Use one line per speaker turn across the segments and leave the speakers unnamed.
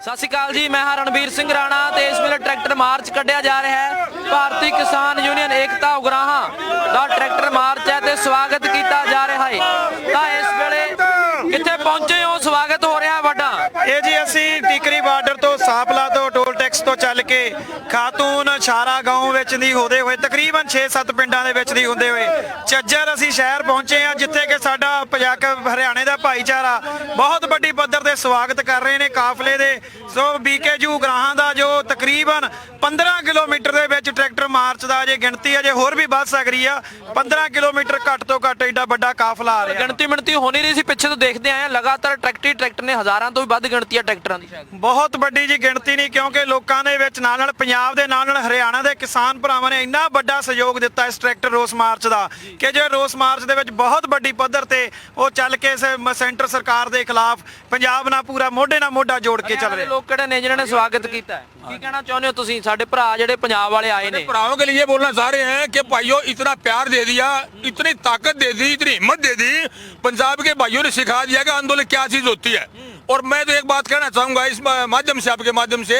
ਸਤਿ ਸ਼੍ਰੀ ਅਕਾਲ ਜੀ, ਮੈਂ ਹਾਂ ਰਣਬੀਰ ਸਿੰਘ ਰਾਣਾ ਤੇ ਇਸ ਵੇਲੇ ਟਰੈਕਟਰ ਮਾਰਚ ਕੱਢਿਆ ਜਾ ਰਿਹਾ ਹੈ। ਭਾਰਤੀ ਕਿਸਾਨ ਯੂਨੀਅਨ ਏਕਤਾ ਉਗਰਾਹਾਂ ਦਾ ਟਰੈਕਟਰ ਮਾਰਚ ਹੈ ਤੇ ਸਵਾਗਤ ਕੀਤਾ ਜਾ ਰਿਹਾ ਹੈ। ਤਾਂ ਇਸ ਵੇਲੇ ਕਿੱਥੇ ਪਹੁੰਚੇ ਹੋ? ਸਵਾਗਤ ਹੋ ਰਿਹਾ ਵੱਡਾ
ਟੈਕਸ ਤੋਂ ਚੱਲ ਕੇ ਖਾਤੂਨ ਛਾਰਾ ਗਾਉਂ ਵਿੱਚ ਦੀ ਹੋਦੇ ਹੋਏ ਤਕਰੀਬਨ 6-7 ਪਿੰਡਾਂ ਦੇ ਵਿੱਚ ਦੀ ਹੁੰਦੇ ਹੋਏ। ਚੱਜਰ ਅਸੀਂ ਸ਼ਹਿਰ ਪਹੁੰਚੇ ਆ ਜਿੱਥੇ ਕਿ ਸਾਡਾ ਪੰਜਾਬ ਹਰਿਆਣੇ ਦਾ ਭਾਈਚਾਰਾ ਬਹੁਤ ਵੱਡੀ ਪੱਧਰ ਤੇ ਸਵਾਗਤ ਕਰ ਰਹੇ ਨੇ ਕਾਫਲੇ ਦੇ। ਸੋ ਬੀਕੇਯੂ ਗ੍ਰਾਹਾਂ ਦਾ ਜੋ ਤਕਰੀਬਨ 15 ਕਿਲੋਮੀਟਰ ਦੇ ਵਿੱਚ ਟਰੈਕਟਰ ਮਾਰਚ ਦਾ ਜੇ ਗਿਣਤੀ ਅਜੇ ਹੋਰ ਵੀ ਵੱਧ ਸਕਦੀ ਆ। 15 ਕਿਲੋਮੀਟਰ ਘੱਟ ਤੋਂ ਘੱਟ ਏਡਾ ਵੱਡਾ ਕਾਫਲਾ ਆ ਰਿਹਾ।
ਗਿਣਤੀ ਮਿਣਤੀ ਹੋ ਨਹੀਂ ਰਹੀ ਸੀ ਪਿੱਛੇ ਤੋਂ ਦੇਖਦੇ ਆਏ ਲਗਾਤਾਰ ਟਰੈਕਟਰ ਟਰੈਕਟਰ ਨੇ ਹਜ਼ਾਰਾਂ ਤੋਂ ਵੀ ਵੱਧ ਗਿਣਤੀ ਹੈ ਟਰੈਕਟਰਾਂ ਦੀ।
ਬਹੁਤ ਵੱਡੀ ਜੀ ਗਿਣਤੀ ਨਹੀਂ ਕਿਉਂਕਿ ਲੋਕਾਂ ਦੇ ਵਿੱਚ ਨਾਲ ਨਾਲ ਪੰਜਾਬ ਦੇ ਨਾਲ ਨਾਲ ਹਰਿਆਣਾ ਦੇ ਕਿਸਾਨ ਭਰਾਵਾਂ ਨੇ ਇੰਨਾ ਵੱਡਾ ਸਹਿਯੋਗ ਦਿੱਤਾ ਇਸ ਟਰੈਕਟਰ ਰੋਸ ਮਾਰਚ ਦਾ ਕਿ ਜੋ ਰੋਸ ਮਾਰਚ ਦੇ ਵਿੱਚ ਬਹੁਤ ਵੱਡੀ ਪੱਧਰ ਤੇ ਉਹ ਚੱਲ ਕੇ ਇਸ ਮ- ਸੈਂਟਰ ਸਰਕਾਰ ਦੇ ਖਿਲਾਫ ਪੰਜਾਬ ਨਾਲ ਪੂਰਾ ਮੋਢੇ ਨਾਲ ਮੋਢਾ ਜੋੜ ਕੇ ਚੱਲ
ਹਰਿਆਣਾ ਦੇ
ਰਿਹਾ
ਲੋਕ ਕਿਹੜੇ ਨੇ ਜਿਨ੍ਹਾਂ ਨੇ ਸਵਾਗਤ ਕੀਤਾ ਹੈ ਕੀ ਕਹਿਣਾ ਚਾਹੁੰਦੇ ਹੋ ਤੁਸੀਂ ਸਾਡੇ ਭਰਾ ਜਿਹੜੇ ਪੰਜਾਬ ਵਾਲੇ ਆਏ ਨੇ
भराओं के लिए बोलना चाह रहे हैं कि भाइयों इतना प्यार दे दिया इतनी ताकत दे दी इतनी हिम्मत दे दी पंजाब के भाइयों ने सिखा दिया कि आंदोलन क्या चीज होती है और मैं तो एक बात कहना चाहूंगा इस माध्यम से आपके माध्यम से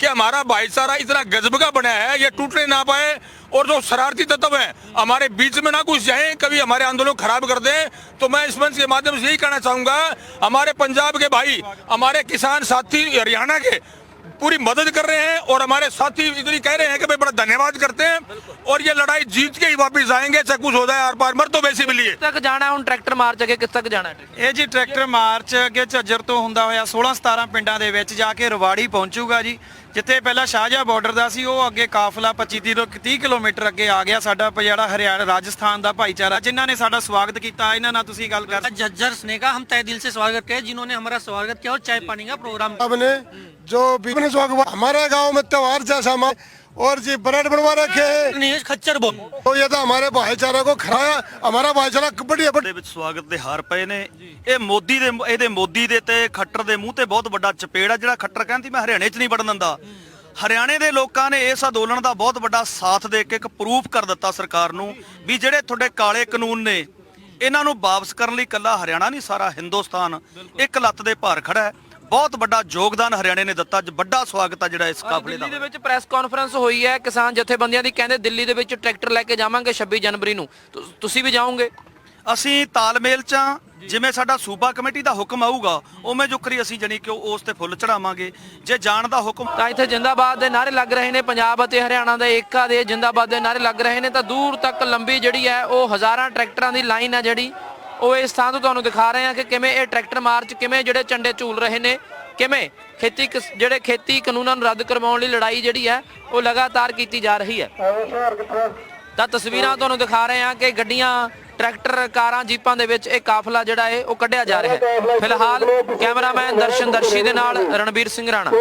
कि हमारा भाईचारा इतना गजब का बना है ये टूटने ना पाए और जो शरारती तत्व है हमारे बीच में ना घुस जाए कभी हमारे आंदोलन को खराब कर दे तो मैं इस मंच के माध्यम से यही कहना चाहूंगा हमारे पंजाब के भाई हमारे किसान साथी हरियाणा के पूरी मदद कर रहे हैं और हमारे साथी इतनी कह रहे हैं कि भाई बड़ा धन्यवाद करते हैं और ये लड़ाई जीत के ही वापस आएंगे चाहे कुछ हो जाए आर पार मर तो वैसे भी लिए
ਕਿਸ ਤੱਕ ਜਾਣਾ ਹੈ ਹੁਣ ਟਰੈਕਟਰ ਮਾਰਚ ਅੱਗੇ ਕਿਸ ਤੱਕ ਜਾਣਾ ਹੈ
ਇਹ ਜੀ ਟਰੈਕਟਰ ਮਾਰਚ ਅੱਗੇ ਝੱਜਰ ਤੋਂ ਹੁੰਦਾ ਹੋਇਆ 16-17 ਪਿੰਡਾਂ ਦੇ ਵਿੱਚ ਜਾ ਕੇ ਰਵਾੜੀ ਪਹੁੰਚੂਗਾ ਜੀ ਜਿੱਥੇ ਪਹਿਲਾਂ ਸ਼ਾਹਜਹਾ ਬਾਰਡਰ ਦਾ ਸੀ ਉਹ ਅੱਗੇ ਕਾਫਲਾ 25 ਤੋਂ 30 ਕਿਲੋਮੀਟਰ ਅੱਗੇ ਆ ਗਿਆ ਸਾਡਾ ਪ- ਜਿਹੜਾ ਹਰਿਆਣਾ ਰਾਜਸਥਾਨ ਦਾ ਭਾਈਚਾਰਾ ਜਿਨ੍ਹਾਂ ਨੇ ਸਾਡਾ ਸਵਾਗਤ ਕੀਤਾ ਇਹਨਾਂ ਨਾਲ ਤੁਸੀਂ ਗੱਲ ਕਰ
जज्जर स्नेह का हम तय दिल से स्वागत करते हैं जिन्होंने हमारा स्वागत किया और चाय पानी का प्रोग्राम
साहब ने जो विभिन्न स्वागत हुआ। हमारे गांव में त्योहार जैसा मा- और जी ब्रेड बनवा रखे हैं
नीरज खच्चर बोल
तो ये तो हमारे भाईचारा को खराया हमारा भाईचारा बढ़िया
ਦੇ ਵਿੱਚ ਸਵਾਗਤ ਦੇ ਹਾਰ ਪਏ ਨੇ ਇਹ ਮੋਦੀ ਦੇ ਇਹਦੇ ਮੋਦੀ ਦੇ ਤੇ ਖੱਟਰ ਦੇ ਮੂੰਹ ਤੇ ਬਹੁਤ ਵੱਡਾ ਚਪੇੜ ਆ ਜਿਹੜਾ ਖੱਟਰ ਕਹਿੰਦੀ ਮੈਂ ਹਰਿਆਣੇ 'ਚ ਨਹੀਂ ਵੜਨ ਦਿੰਦਾ ਹਰਿਆਣੇ ਦੇ ਲੋਕਾਂ ਨੇ ਇਸ ਅੰਦੋਲਨ ਦਾ ਬਹੁਤ ਵੱਡਾ ਸਾਥ ਦੇ ਕੇ ਇੱਕ ਪ੍ਰੂਫ ਕਰ ਦਿੱਤਾ ਸਰਕਾਰ ਨੂੰ ਵੀ ਜਿਹੜੇ ਤੁਹਾਡੇ ਕਾਲੇ ਕਾਨੂੰਨ ਨੇ ਇਹਨਾਂ ਨੂੰ ਵਾਪਸ ਕਰਨ ਲਈ ਕੱਲਾ ਹਰਿਆਣਾ ਨਹੀਂ ਸਾਰਾ ਹਿੰਦੁਸਤਾਨ ਇੱਕ ਲੱਤ ਦੇ ਭਾਰ ਖੜਾ ਹੈ ਬਹੁਤ ਵੱਡਾ ਯੋਗਦਾਨ ਹਰਿਆਣੇ ਨੇ ਦਿੱਤਾ ਅੱਜ ਵੱਡਾ ਸਵਾਗਤ ਆ ਜਿਹੜਾ ਇਸ ਕਾਫਲੇ ਦਾ।
ਦਿੱਲੀ ਦੇ ਵਿੱਚ ਪ੍ਰੈਸ ਕਾਨਫਰੰਸ ਹੋਈ ਹੈ ਕਿਸਾਨ ਜਥੇਬੰਦੀਆਂ ਦੀ ਕਹਿੰਦੇ ਦਿੱਲੀ ਦੇ ਵਿੱਚ ਟਰੈਕਟਰ ਲੈ ਕੇ ਜਾਵਾਂਗੇ 26 ਜਨਵਰੀ ਨੂੰ। ਤੁ- ਤੁਸੀਂ ਵੀ ਜਾਓਗੇ?
ਅਸੀਂ ਤਾਲਮੇਲ ਚ ਹਾਂ। ਜਿਵੇਂ ਸਾਡਾ ਸੂਬਾ ਕਮੇਟੀ ਦਾ ਹੁਕਮ ਆਊਗਾ ਉਵੇਂ ਜੁਕਰੀ ਅਸੀਂ ਜਣੀ ਕਿ ਉਸ ਤੇ ਫੁੱਲ ਚੜਾਵਾਂਗੇ। ਜੇ ਜਾਣ ਦਾ ਹੁਕਮ
ਤਾਂ ਇੱਥੇ ਜਿੰਦਾਬਾਦ ਦੇ ਨਾਰੇ ਲੱਗ ਰਹੇ ਨੇ ਪੰਜਾਬ ਅਤੇ ਹਰਿਆਣਾ ਦੇ ਏਕਾ ਦੇ ਜਿੰਦਾਬਾਦ ਦੇ ਨਾਰੇ ਲੱਗ ਰਹੇ ਨੇ ਤਾਂ ਦੂਰ ਤੱਕ ਲੰਬੀ ਜਿਹੜੀ ਹੈ ਉਹ ਹਜ਼ਾਰਾਂ ਟਰੈਕਟਰਾਂ ਦੀ ਲਾਈਨ ਹੈ ਜਿਹੜੀ। ਉਹ ਇਸ ਥਾਂ ਤੋਂ ਤੁਹਾਨੂੰ ਦਿਖਾ ਰਹੇ ਹਾਂ ਕਿ ਕਿਵੇਂ ਇਹ ਟਰੈਕਟਰ ਮਾਰਚ, ਕਿਵੇਂ ਜਿਹੜੇ ਝੰਡੇ ਝੂਲ ਰਹੇ ਨੇ, ਕਿਵੇਂ ਖੇਤੀ ਜਿਹੜੇ ਖੇਤੀ ਕਾਨੂੰਨਾਂ ਨੂੰ ਰੱਦ ਕਰਵਾਉਣ ਲਈ ਲੜਾਈ ਜਿਹੜੀ ਹੈ, ਉਹ ਲਗਾਤਾਰ ਕੀਤੀ ਜਾ ਰਹੀ ਹੈ। ਤਾਂ ਤਸਵੀਰਾਂ ਤੁਹਾਨੂੰ ਦਿਖਾ ਰਹੇ ਹਾਂ ਕਿ ਗੱਡੀਆਂ, ਟਰੈਕਟਰ, ਕਾਰਾਂ, ਜੀਪਾਂ ਦੇ ਵਿੱਚ ਇਹ ਕਾਫਲਾ ਜਿਹੜਾ ਹੈ, ਉਹ ਕੱਢਿਆ ਜਾ ਰਿਹਾ ਹੈ। ਫਿਲਹਾਲ ਕੈਮਰਾਮੈਨ ਦਰਸ਼ਨ ਦਰਸ਼ੀ ਦੇ ਨਾਲ ਰਣਬੀਰ ਸਿੰਘ ਰਾਣਾ।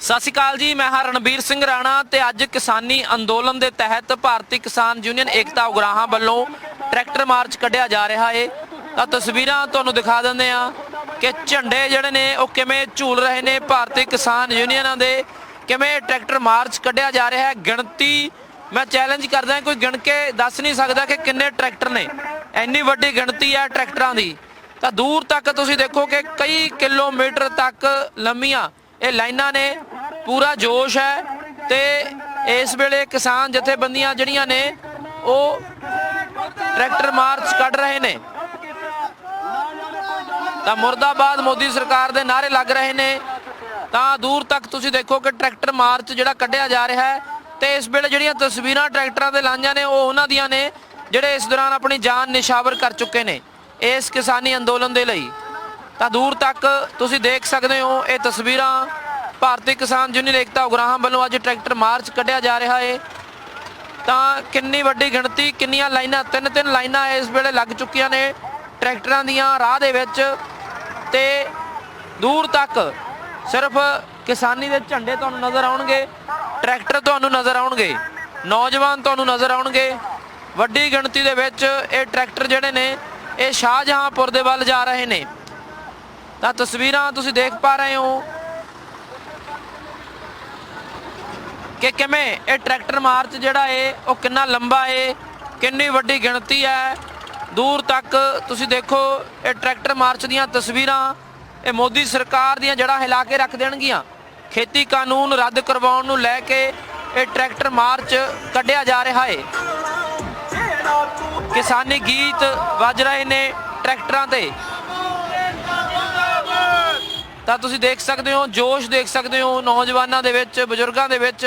ਸਤਿ ਸ਼੍ਰੀ ਅਕਾਲ ਜੀ, ਮੈਂ ਹਾਂ ਰਣਬੀਰ ਸਿੰਘ ਰਾਣਾ ਤੇ ਅੱਜ ਕਿਸਾਨੀ ਅੰਦੋਲਨ ਦੇ ਤਹਿਤ ਭਾਰਤੀ ਕਿਸਾਨ ਯੂਨੀਅਨ ਏਕਤਾ ਉਗਰਾਹਾਂ ਵੱਲੋਂ ਟਰੈਕਟਰ ਮਾਰਚ ਕੱਢਿਆ ਜਾ ਰਿਹਾ ਹੈ ਤਾਂ ਤਸਵੀਰਾਂ ਤੁਹਾਨੂੰ ਦਿਖਾ ਦਿੰਦੇ ਆ ਕਿ ਝੰਡੇ ਜਿਹੜੇ ਨੇ, ਉਹ ਕਿਵੇਂ ਝੂਲ ਰਹੇ ਨੇ ਭਾਰਤੀ ਕਿਸਾਨ ਯੂਨੀਅਨਾਂ ਦੇ। ਕਿਵੇਂ ਟਰੈਕਟਰ ਮਾਰਚ ਕੱਢਿਆ ਜਾ ਰਿਹਾ ਹੈ। ਗਿਣਤੀ ਮੈਂ ਚੈਲੰਜ ਕਰਦਾ ਕੋਈ ਗਿਣ ਕੇ ਦੱਸ ਨਹੀਂ ਸਕਦਾ ਕਿ ਕਿੰਨੇ ਟਰੈਕਟਰ ਨੇ। ਇੰਨੀ ਵੱਡੀ ਗਿਣਤੀ ਹੈ ਟਰੈਕਟਰਾਂ ਦੀ। ਤਾਂ ਦੂਰ ਤੱਕ ਤੁਸੀਂ ਦੇਖੋ ਕਿ ਕਈ ਕਿਲੋਮੀਟਰ ਤੱਕ ਲੰਮੀਆਂ ਇਹ ਲਾਈਨਾਂ ਨੇ। ਪੂਰਾ ਜੋਸ਼ ਹੈ ਤੇ ਇਸ ਵੇਲੇ ਕਿਸਾਨ ਜਥੇਬੰਦੀਆਂ ਜਿਹੜੀਆਂ ਨੇ, ਉਹ ਟਰੈਕਟਰ ਮਾਰਚ ਕੱਢ ਰਹੇ ਨੇ। ਤਾਂ ਮੁਰਦਾਬਾਦ ਮੋਦੀ ਸਰਕਾਰ ਦੇ ਨਾਰੇ ਲੱਗ ਰਹੇ ਨੇ। ਤਾਂ ਦੂਰ ਤੱਕ ਤੁਸੀਂ ਦੇਖੋ ਕਿ ਟਰੈਕਟਰ ਮਾਰਚ ਜਿਹੜਾ ਕੱਢਿਆ ਜਾ ਰਿਹਾ ਹੈ ਤੇ ਇਸ ਵੇਲੇ ਜਿਹੜੀਆਂ ਤਸਵੀਰਾਂ ਟਰੈਕਟਰਾਂ ਦੇ ਲਾਈਆਂ ਨੇ, ਉਹ ਉਹਨਾਂ ਦੀਆਂ ਨੇ, ਜਿਹੜੇ ਇਸ ਦੌਰਾਨ ਆਪਣੀ ਜਾਨ ਨਿਸ਼ਾਵਰ ਕਰ ਚੁੱਕੇ ਨੇ ਇਸ ਕਿਸਾਨੀ ਅੰਦੋਲਨ ਦੇ ਲਈ। ਤਾਂ ਦੂਰ ਤੱਕ ਤੁਸੀਂ ਦੇਖ ਸਕਦੇ ਹੋ ਇਹ ਤਸਵੀਰਾਂ ਭਾਰਤੀ ਕਿਸਾਨ ਯੂਨੀਅਨ ਏਕਤਾ ਉਗਰਾਹਾਂ ਵੱਲੋਂ ਅੱਜ ਟਰੈਕਟਰ ਮਾਰਚ ਕੱਢਿਆ ਜਾ ਰਿਹਾ ਹੈ ਤਾਂ ਕਿੰਨੀ ਵੱਡੀ ਗਿਣਤੀ, ਕਿੰਨੀਆਂ ਲਾਈਨਾਂ, ਤਿੰਨ ਤਿੰਨ ਲਾਈਨਾਂ ਇਸ ਵੇਲੇ ਲੱਗ ਚੁੱਕੀਆਂ ਨੇ ਟਰੈਕਟਰਾਂ ਦੀਆਂ ਰਾਹ ਦੇ ਵਿੱਚ। ਤੇ ਦੂਰ ਤੱਕ ਸਿਰਫ ਕਿਸਾਨੀ ਦੇ ਝੰਡੇ ਤੁਹਾਨੂੰ ਨਜ਼ਰ ਆਉਣਗੇ, ਟਰੈਕਟਰ ਤੁਹਾਨੂੰ ਨਜ਼ਰ ਆਉਣਗੇ, ਨੌਜਵਾਨ ਤੁਹਾਨੂੰ ਨਜ਼ਰ ਆਉਣਗੇ। ਵੱਡੀ ਗਿਣਤੀ ਦੇ ਵਿੱਚ ਇਹ ਟਰੈਕਟਰ ਜਿਹੜੇ ਨੇ, ਇਹ ਸ਼ਾਹਜਹਾਂਪੁਰ ਦੇ ਵੱਲ ਜਾ ਰਹੇ ਨੇ। ਤਾਂ ਤਸਵੀਰਾਂ ਤੁਸੀਂ ਦੇਖ ਪਾ ਰਹੇ ਹੋ। ਕਿ ਕਿਵੇਂ ਇਹ ਟਰੈਕਟਰ ਮਾਰਚ ਜਿਹੜਾ ਏ, ਉਹ ਕਿੰਨਾ ਲੰਬਾ ਏ, ਕਿੰਨੀ ਵੱਡੀ ਗਿਣਤੀ ਹੈ। ਦੂਰ ਤੱਕ ਤੁਸੀਂ ਦੇਖੋ, ਇਹ ਟਰੈਕਟਰ ਮਾਰਚ ਦੀਆਂ ਤਸਵੀਰਾਂ, ਇਹ ਮੋਦੀ ਸਰਕਾਰ ਦੀਆਂ ਜੜ੍ਹਾਂ ਹਿਲਾ ਕੇ ਰੱਖ ਦੇਣਗੀਆਂ। ਖੇਤੀ ਕਾਨੂੰਨ ਰੱਦ ਕਰਵਾਉਣ ਨੂੰ ਲੈ ਕੇ ਇਹ ਟਰੈਕਟਰ ਮਾਰਚ ਕੱਢਿਆ ਜਾ ਰਿਹਾ ਹੈ ਕਿਸਾਨੀ ਗੀਤ ਵੱਜ ਰਹੇ ਨੇ ਟਰੈਕਟਰਾਂ ਤੇ। ਤਾਂ ਤੁਸੀਂ ਦੇਖ ਸਕਦੇ ਹੋ, ਜੋਸ਼ ਦੇਖ ਸਕਦੇ ਹੋ ਨੌਜਵਾਨਾਂ ਦੇ ਵਿੱਚ, ਬਜ਼ੁਰਗਾਂ ਦੇ ਵਿੱਚ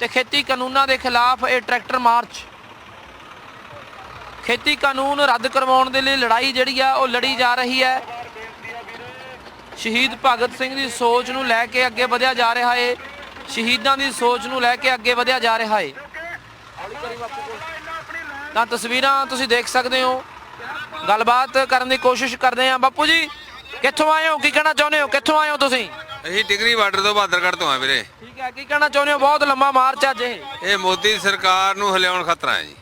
ਤੇ ਖੇਤੀ ਕਾਨੂੰਨਾਂ ਦੇ ਖਿਲਾਫ ਇਹ ਟਰੈਕਟਰ ਮਾਰਚ। ਖੇਤੀ ਕਾਨੂੰਨ ਰੱਦ ਕਰਵਾਉਣ ਦੇ ਲਈ ਲੜਾਈ ਜਿਹੜੀ ਆ, ਉਹ ਲੜੀ ਜਾ ਰਹੀ ਹੈ। ਸ਼ਹੀਦ ਭਗਤ ਸਿੰਘ ਦੀ ਸੋਚ ਨੂੰ ਲੈ ਕੇ ਅੱਗੇ ਵਧਿਆ ਜਾ ਰਿਹਾ ਹੈ ਸ਼ਹੀਦਾਂ ਦੀ ਸੋਚ ਨੂੰ ਲੈ ਕੇ ਅੱਗੇ ਵਧਿਆ ਜਾ ਰਿਹਾ ਏ। ਤਾਂ ਤਸਵੀਰਾਂ ਤੁਸੀਂ ਦੇਖ ਸਕਦੇ ਹੋ। ਗੱਲਬਾਤ ਕਰਨ ਦੀ ਕੋਸ਼ਿਸ਼ ਕਰਦੇ ਹਾਂ। ਬਾਪੂ ਜੀ ਕਿੱਥੋਂ ਆਏ ਹੋ? ਕੀ ਕਹਿਣਾ ਚਾਹੁੰਦੇ ਹੋ? ਕਿੱਥੋਂ ਆਏ ਹੋ ਤੁਸੀਂ?
ਅਸੀਂ ਟਿਗਰੀ ਬਾਰਡਰ ਤੋਂ ਬਹਾਦਰਗੜ੍ਹ ਤੋਂ ਆ ਵੀਰੇ।
ਠੀਕ ਹੈ ਕੀ ਕਹਿਣਾ ਚਾਹੁੰਦੇ ਹੋ? ਬਹੁਤ ਲੰਮਾ ਮਾਰਚ ਅੱਜ ਇਹ।
ਇਹ ਮੋਦੀ ਸਰਕਾਰ ਨੂੰ ਹਿਲਾਉਣ ਖਤਰਾ ਹੈ ਜੀ।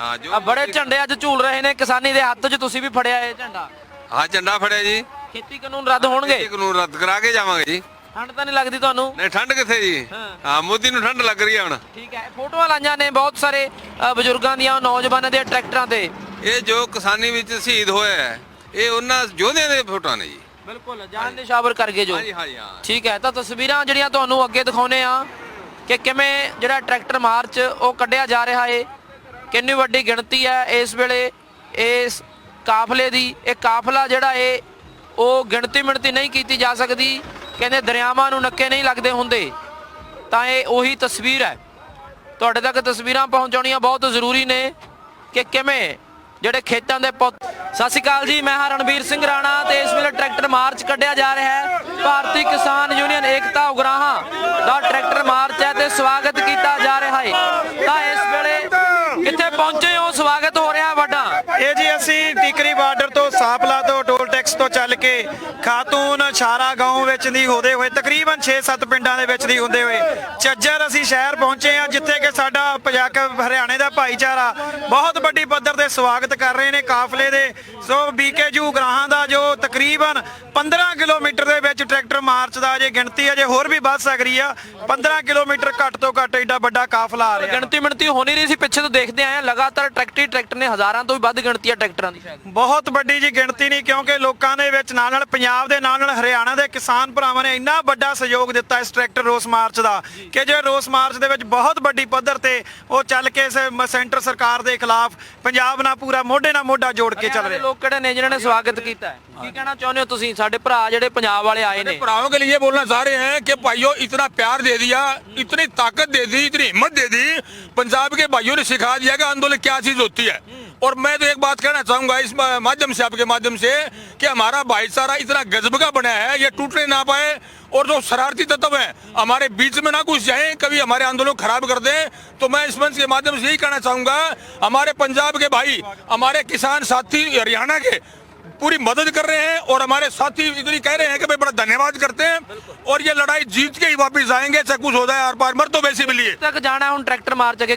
ਹਾਂ। ਜੋ
ਆ ਬੜੇ ਝੰਡੇ ਅੱਜ ਝੂਲ ਰਹੇ ਨੇ ਕਿਸਾਨੀ ਦੇ ਹੱਥ 'ਚ ਤੁਸੀਂ ਵੀ ਫੜਿਆ ਇਹ ਝੰਡਾ।
ਹਾਂ ਝੰਡਾ ਫੜਿਆ ਜੀ।
ਖੇਤੀ ਕਾਨੂੰਨ ਰੱਦ ਹੋਣਗੇ?
ਇਹ ਕਾਨੂੰਨ ਰੱਦ ਕਰਾ ਕੇ ਜਾਵਾਂਗੇ ਜੀ।
ਠੰਡ ਤਾਂ ਨਹੀਂ ਲੱਗਦੀ ਤੁਹਾਨੂੰ?
ਨਹੀਂ ਠੰਡ ਕਿੱਥੇ ਜੀ?
ਹਾਂ।
ਹਾਂ ਮੋਦੀ ਨੂੰ ਠੰਡ ਲੱਗ ਰਹੀ ਹੈ ਹੁਣ।
ਠੀਕ ਹੈ ਫੋਟੋਆਂ ਲਾਈਆਂ ਨੇ ਬਹੁਤ ਸਾਰੇ ਅ, ਬਜ਼ੁਰਗਾਂ ਦੀਆਂ ਨੌਜਵਾਨਾਂ ਦੇ ਟਰੈਕਟਰਾਂ ਤੇ।
ਇਹ ਜੋ ਕਿਸਾਨੀ ਵਿੱਚ ਸ਼ਹੀਦ ਹੋਇਆ ਹੈ ਇਹ ਉਹਨਾਂ ਯੋਧਿਆਂ ਦੇ ਫੋਟੋਆਂ ਨੇ ਜੀ।
ਬਿਲਕੁਲ ਜਾਨ ਨਿਸ਼ਾਵਰ ਕਰ ਗਏ ਜੋ।
ਹਾਂਜੀ ਹਾਂਜੀ ਹਾਂ।
ਠੀਕ ਹੈ ਤਾਂ ਤਸਵੀਰਾਂ ਜਿਹੜੀਆਂ ਤੁਹਾਨੂੰ ਅੱਗੇ ਦਿਖਾਉਨੇ ਆ ਕਿ ਕਿਵੇਂ ਜਿਹੜਾ ਟਰੈਕਟਰ ਮਾਰਚ ਉਹ ਕੱਢਿਆ ਜਾ ਰਿਹਾ ਹੈ ਕਿੰਨੀ ਵੱਡੀ ਗਿਣਤੀ ਹੈ ਇਸ ਵੇਲੇ ਇਸ ਕਾਫਲੇ ਦੀ। ਇਹ ਕਾਫਲਾ ਜਿਹੜਾ ਏ ਉਹ ਗਿਣਤੀ ਮਿਣਤੀ ਨਹੀਂ ਕੀਤੀ ਜਾ ਸਕਦੀ। ਕਹਿੰਦੇ ਦਰਿਆਵਾਂ ਨੂੰ ਨੱਕੇ ਨਹੀਂ ਲੱਗਦੇ ਹੁੰਦੇ। ਤਾਂ ਇਹ ਉਹੀ ਤਸਵੀਰ ਹੈ। ਤੁਹਾਡੇ ਤੱਕ ਤਸਵੀਰਾਂ ਪਹੁੰਚਾਉਣੀਆਂ ਬਹੁਤ ਜ਼ਰੂਰੀ ਨੇ ਕਿ ਕਿਵੇਂ ਜਿਹੜੇ ਖੇਤਾਂ ਦੇ ਪੁੱਤ ਸਤਿ ਸ਼੍ਰੀ ਅਕਾਲ ਜੀ, ਮੈਂ ਹਾਂ ਰਣਵੀਰ ਸਿੰਘ ਰਾਣਾ ਤੇ ਇਸ ਵੇਲੇ ਟਰੈਕਟਰ ਮਾਰਚ ਕੱਢਿਆ ਜਾ ਰਿਹਾ ਹੈ। ਭਾਰਤੀ ਕਿਸਾਨ ਯੂਨੀਅਨ ਏਕਤਾ ਉਗਰਾਹਾਂ ਦਾ ਟਰੈਕਟਰ ਮਾਰਚ ਹੈ ਤੇ ਸਵਾਗਤ ਕੀਤਾ ਜਾ ਰਿਹਾ ਹੈ। ਤਾਂ ਇਸ ਵੇਲੇ ਕਿੱਥੇ ਪਹੁੰਚੇ ਹੋ? ਸਵਾਗਤ ਹੋ ਰਿਹਾ ਵੱਡਾ।
ਇਹ ਜੀ ਅਸੀਂ ਟਿਕਰੀ ਬਾਰਡਰ ਤੋਂ ਸਾਪਲਾ ਤੋਂ, ਟੋਲ ਟੈਕਸ ਤੋਂ ਚੱਲ ਕੇ ਖਾਤੂਨ ਛਾਰਾ ਗਾਉਂ ਵਿੱਚ ਦੀ ਹੋਦੇ ਹੋਏ ਤਕਰੀਬਨ 6-7 ਪਿੰਡਾਂ ਦੇ ਵਿੱਚ ਦੀ ਹੁੰਦੇ ਹੋਏ। ਚੱਜਰ ਅਸੀਂ ਸ਼ਹਿਰ ਪਹੁੰਚੇ ਆ ਜਿੱਥੇ ਕਿ ਸਾਡਾ ਪੰਜਾਬ ਹਰਿਆਣੇ ਦਾ ਭਾਈਚਾਰਾ ਬਹੁਤ ਵੱਡੀ ਪੱਧਰ ਤੇ ਸਵਾਗਤ ਕਰ ਰਹੇ ਨੇ ਕਾਫਲੇ ਦੇ। ਸੋ ਬੀਕੇਯੂ ਗ੍ਰਾਹਾਂ ਦਾ ਜੋ ਤਕਰੀਬਨ 15 ਕਿਲੋਮੀਟਰ ਦੇ ਵਿੱਚ ਟਰੈਕਟਰ ਮਾਰਚ ਦਾ ਜੇ ਗਿਣਤੀ ਅਜੇ ਹੋਰ ਵੀ ਵੱਧ ਸਕਦੀ ਆ 15 ਕਿਲੋਮੀਟਰ ਘੱਟ ਤੋਂ ਘੱਟ ਐਡਾ ਵੱਡਾ ਕਾਫਲਾ ਆ ਰਿਹਾ।
ਗਿਣਤੀ ਮਿਣਤੀ ਹੋ ਨਹੀਂ ਰਹੀ ਸੀ ਪਿੱਛੇ ਤੋਂ ਦੇਖਦੇ ਆਏ ਹਾਂ ਲਗਾਤਾਰ ਟਰੈਕਟਰ ਹੀ ਟਰੈਕਟਰ ਨੇ ਹਜ਼ਾਰਾਂ ਤੋਂ ਵੀ ਵੱਧ ਗਿਣਤੀ ਹੈ ਟਰੈਕਟਰਾਂ ਦੀ
ਬਹੁਤ ਵੱਡੀ ਜੀ ਗਿਣਤੀ ਨਹੀਂ ਕਿਉਂਕਿ ਲੋਕਾਂ ਦੇ ਵਿੱਚ ਨਾਲ ਨਾਲ ਪੰਜਾਬ ਦੇ ਨਾਲ ਨਾਲ ਹਰਿਆਣਾ ਦੇ ਕਿਸਾਨ ਭਰਾਵਾਂ ਨੇ ਇੰਨਾ ਵੱਡਾ ਸਹਿਯੋਗ ਦਿੱਤਾ ਇਸ ਟਰੈਕਟਰ ਰੋਸ ਮਾਰਚ ਦਾ ਕਿ ਜੇ ਰੋਸ ਮਾਰਚ ਦੇ ਵਿੱਚ ਬਹੁਤ ਵੱਡੀ ਪੱਧਰ ਤੇ ਉਹ ਚੱਲ ਕੇ ਇਸ ਮ- ਸੈਂਟਰ ਸਰਕਾਰ ਦੇ ਖਿਲਾਫ ਪੰਜਾਬ ਨਾਲ ਪੂਰਾ ਮੋਢੇ ਨਾਲ ਮੋਢਾ ਜੋੜ ਕੇ ਚੱਲ
ਹਰਿਆਣਾ ਦੇ
ਰਿਹਾ
ਲੋਕ ਕਿਹੜੇ ਨੇ ਜਿਨ੍ਹਾਂ ਨੇ ਸਵਾਗਤ ਕੀਤਾ ਹੈ ਕੀ ਕਹਿਣਾ ਚਾਹੁੰਦੇ ਹੋ ਤੁਸੀਂ ਸਾਡੇ ਭਰਾ ਜਿਹੜੇ ਪੰਜਾਬ ਵਾਲੇ ਆਏ ਨੇ
भराओं के लिए बोलना चाह रहे हैं कि भाइयों इतना प्यार दे दिया इतनी ताकत दे दी इतनी हिम्मत दे दी पंजाब के भाइयों ने सिखा दिया कि आंदोलन क्या चीज होती है और मैं तो एक बात कहना चाहूँगा इस माध्यम से, आपके माध्यम से, कि हमारा भाईचारा इतना गजब का बना है, ये टूटने ना पाए, और जो शरारती तत्व है, हमारे बीच में ना घुस जाए, कभी हमारे आंदोलन खराब कर दे तो मैं इस मंच के माध्यम से यही कहना चाहूँगा, हमारे पंजाब के भाई, हमारे किसान साथी हरियाणा के, पूरी मदद कर रहे हैं, और हमारे साथी इतनी कह रहे हैं कि भाई बड़ा धन्यवाद करते हैं, और ये लड़ाई जीत के ही वापस आएँगे, चाहे कुछ हो जाए आर पार मर तो वैसे मिलिए तक
जाना है, उन ट्रैक्टर मार्च के